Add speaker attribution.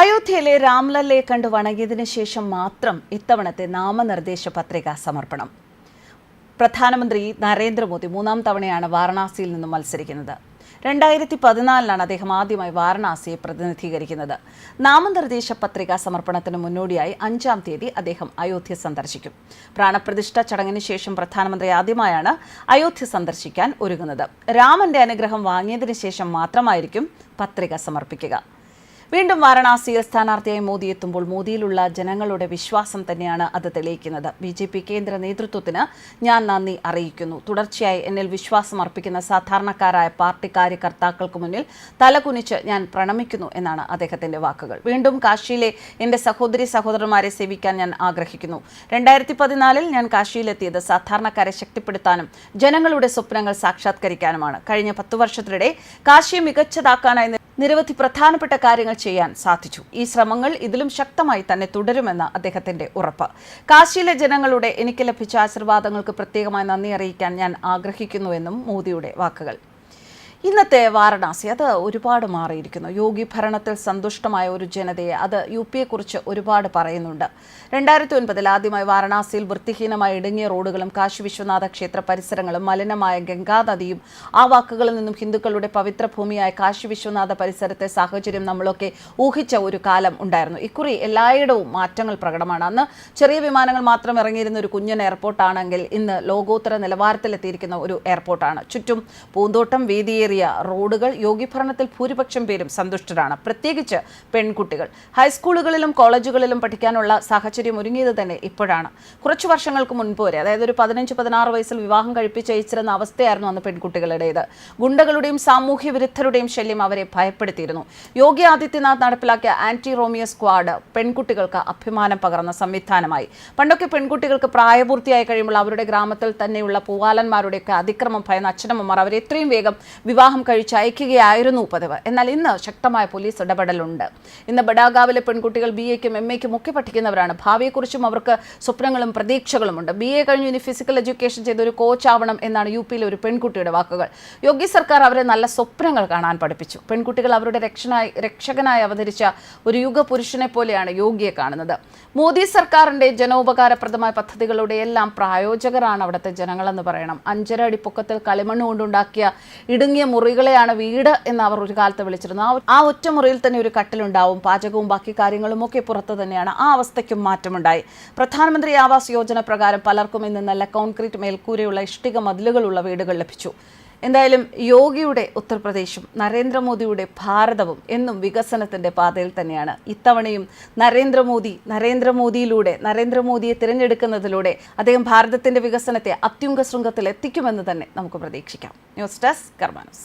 Speaker 1: അയോധ്യയിലെ രാംലല്ലയെ കണ്ടു വണങ്ങിയതിനു ശേഷം മാത്രം ഇത്തവണത്തെ നാമനിർദ്ദേശ പത്രിക സമർപ്പണം. പ്രധാനമന്ത്രി നരേന്ദ്രമോദി മൂന്നാം തവണയാണ് വാരണാസിയിൽ നിന്ന് മത്സരിക്കുന്നത്. രണ്ടായിരത്തി പതിനാലിലാണ് അദ്ദേഹം ആദ്യമായി വാരണാസിയെ പ്രതിനിധീകരിക്കുന്നത്. നാമനിർദ്ദേശ പത്രിക സമർപ്പണത്തിന് മുന്നോടിയായി അഞ്ചാം തീയതി അദ്ദേഹം അയോധ്യ സന്ദർശിക്കും. പ്രാണപ്രതിഷ്ഠ ചടങ്ങിന് ശേഷം പ്രധാനമന്ത്രി ആദ്യമായാണ് അയോധ്യ സന്ദർശിക്കാൻ ഒരുങ്ങുന്നത്. രാമന്റെ അനുഗ്രഹം വാങ്ങിയതിനു ശേഷം മാത്രമായിരിക്കും പത്രിക സമർപ്പിക്കുക. വീണ്ടും വാരണാസിയിൽ സ്ഥാനാർത്ഥിയായി മോദി എത്തുമ്പോൾ മോദിയിലുള്ള ജനങ്ങളുടെ വിശ്വാസം തന്നെയാണ് അത് തെളിയിക്കുന്നത്. ബി ജെ പി കേന്ദ്ര നേതൃത്വത്തിന് ഞാൻ നന്ദി അറിയിക്കുന്നു. തുടർച്ചയായി എന്നിൽ വിശ്വാസം അർപ്പിക്കുന്ന സാധാരണക്കാരായ പാർട്ടി കാര്യകർത്താക്കൾക്ക് മുന്നിൽ തലകുനിച്ച് ഞാൻ പ്രണമിക്കുന്നു എന്നാണ് അദ്ദേഹത്തിന്റെ വാക്കുകൾ. വീണ്ടും കാശിയിലെ എന്റെ സഹോദരി സഹോദരന്മാരെ സേവിക്കാൻ ഞാൻ ആഗ്രഹിക്കുന്നു. രണ്ടായിരത്തി പതിനാലിൽ ഞാൻ കാശിയിലെത്തിയത് സാധാരണക്കാരെ ശക്തിപ്പെടുത്താനും ജനങ്ങളുടെ സ്വപ്നങ്ങൾ സാക്ഷാത്കരിക്കാനുമാണ്. കഴിഞ്ഞ പത്തു വർഷത്തിനിടെ കാശിയെ മികച്ചതാക്കാനായി നിരവധി പ്രധാനപ്പെട്ട കാര്യങ്ങൾ ചെയ്യാൻ സാധിച്ചു. ഈ ശ്രമങ്ങൾ ഇതിലും ശക്തമായി തന്നെ തുടരുമെന്ന് അദ്ദേഹത്തിന്റെ ഉറപ്പ്. കാശിയിലെ ജനങ്ങളുടെ എനിക്ക് ലഭിച്ച ആശീർവാദങ്ങൾക്ക് പ്രത്യേകമായി നന്ദി അറിയിക്കാൻ ഞാൻ ആഗ്രഹിക്കുന്നുവെന്നും മോദിയുടെ വാക്കുകൾ. ഇന്നത്തെ വാരണാസി അത് ഒരുപാട് മാറിയിരിക്കുന്നു. യോഗി ഭരണത്തിൽ സന്തുഷ്ടമായ ഒരു ജനതയെ അത് യു പിയെക്കുറിച്ച് ഒരുപാട് പറയുന്നുണ്ട്. രണ്ടായിരത്തി ഒൻപതിൽ ആദ്യമായി വാരണാസിയിൽ വൃത്തിഹീനമായ ഇടുങ്ങിയ റോഡുകളും കാശി വിശ്വനാഥ ക്ഷേത്ര പരിസരങ്ങളും മലിനമായ ഗംഗാനദിയും ആ വാക്കുകളിൽ നിന്നും ഹിന്ദുക്കളുടെ പവിത്ര ഭൂമിയായ കാശി വിശ്വനാഥ പരിസരത്തെ സാഹചര്യം നമ്മളൊക്കെ ഊഹിച്ച ഒരു കാലം ഉണ്ടായിരുന്നു. ഇക്കുറി എല്ലായിടവും മാറ്റങ്ങൾ പ്രകടമാണ്. അന്ന് ചെറിയ വിമാനങ്ങൾ മാത്രം ഇറങ്ങിയിരുന്ന ഒരു കുഞ്ഞൻ എയർപോർട്ടാണെങ്കിൽ ഇന്ന് ലോകോത്തര നിലവാരത്തിലെത്തിയിരിക്കുന്ന ഒരു എയർപോർട്ടാണ്. ചുറ്റും പൂന്തോട്ടം വീതിയേറിയ റോഡുകൾ യോഗി ഭരണത്തിൽ ഭൂരിപക്ഷം പേരും സന്തുഷ്ടരാണ്. പ്രത്യേകിച്ച് പെൺകുട്ടികൾ. ഹൈസ്കൂളുകളിലും കോളേജുകളിലും പഠിക്കാനുള്ള സാഹചര്യം ഒരുങ്ങിയത് തന്നെ ഇപ്പോഴാണ്. കുറച്ചു വർഷങ്ങൾക്ക് മുൻപ് വരെ അതായത് ഒരു പതിനഞ്ച് പതിനാറ് വയസ്സിൽ വിവാഹം കഴിപ്പിച്ചയച്ചിരുന്ന അവസ്ഥയായിരുന്നു അന്ന് പെൺകുട്ടികളുടേത്. ഗുണ്ടകളുടെയും സാമൂഹ്യ വിരുദ്ധരുടെയും ശല്യം അവരെ ഭയപ്പെടുത്തിയിരുന്നു. യോഗി ആദിത്യനാഥ് നടപ്പിലാക്കിയ ആന്റി റോമിയോ സ്ക്വാഡ് പെൺകുട്ടികൾക്ക് അഭിമാനം പകർന്ന സംവിധാനമായി. പണ്ടൊക്കെ പെൺകുട്ടികൾക്ക് പ്രായപൂർത്തിയായി കഴിയുമ്പോൾ അവരുടെ ഗ്രാമത്തിൽ തന്നെയുള്ള പൂവാലന്മാരുടെയൊക്കെ അതിക്രമം ഭയന്ന അച്ഛനമ്മമാർ അവരെ എത്രയും വേഗം വിവാഹം കഴിച്ച് അയക്കുകയായിരുന്നു പതിവ് എന്നാൽ ഇന്ന് ശക്തമായ പോലീസ് ഇടപെടലുണ്ട്. ഇന്ന് ബഡാഗാവിലെ പെൺകുട്ടികൾ ബി എക്കും എം എക്കും ഒക്കെ പഠിക്കുന്നവരാണ്. ഭാവിയെക്കുറിച്ചും അവർക്ക് സ്വപ്നങ്ങളും പ്രതീക്ഷകളുമുണ്ട്. ബി എ കഴിഞ്ഞ് ഇനി ഫിസിക്കൽ എഡ്യൂക്കേഷൻ ചെയ്ത ഒരു കോച്ച് ആവണം എന്നാണ് യു പിയിലെ ഒരു പെൺകുട്ടിയുടെ വാക്കുകൾ. യോഗി സർക്കാർ അവരെ നല്ല സ്വപ്നങ്ങൾ കാണാൻ പഠിപ്പിച്ചു. പെൺകുട്ടികൾ അവരുടെ രക്ഷനായി രക്ഷകനായി അവതരിച്ച ഒരു യുഗ പുരുഷനെ പോലെയാണ് യോഗിയെ കാണുന്നത്. മോദി സർക്കാരിന്റെ ജനോപകാരപ്രദമായ പദ്ധതികളുടെ എല്ലാം പ്രായോജകരാണ് അവിടുത്തെ ജനങ്ങളെന്ന് പറയണം. അഞ്ചര അടി പൊക്കത്തിൽ കളിമണ്ണ് കൊണ്ടുണ്ടാക്കിയ ഇടുങ്ങിയ മുറികളെയാണ് വീട് എന്ന് അവർ ഒരു കാലത്ത് വിളിച്ചിരുന്നു. ആ ആ ഒറ്റ മുറിയിൽ തന്നെ ഒരു കട്ടിലുണ്ടാവും. പാചകവും ബാക്കി കാര്യങ്ങളും ഒക്കെ പുറത്ത് തന്നെയാണ്. ആ അവസ്ഥയ്ക്കും മാറ്റമുണ്ടായി. പ്രധാനമന്ത്രി ആവാസ് യോജന പ്രകാരം പലർക്കും ഇന്ന് നല്ല കോൺക്രീറ്റ് മേൽക്കൂരയുള്ള ഇഷ്ടിക മതിലുകളുള്ള വീടുകൾ ലഭിച്ചു. എന്തായാലും യോഗിയുടെ ഉത്തർപ്രദേശും നരേന്ദ്രമോദിയുടെ ഭാരതവും എന്നും വികസനത്തിന്റെ പാതയിൽ തന്നെയാണ്. ഇത്തവണയും നരേന്ദ്രമോദി നരേന്ദ്രമോദിയിലൂടെ നരേന്ദ്രമോദിയെ തിരഞ്ഞെടുക്കുന്നതിലൂടെ അദ്ദേഹം ഭാരതത്തിന്റെ വികസനത്തെ അത്യുംഗ ശൃംഗത്തിൽ എത്തിക്കുമെന്ന് തന്നെ നമുക്ക് പ്രതീക്ഷിക്കാം. News desk കർമാനസ്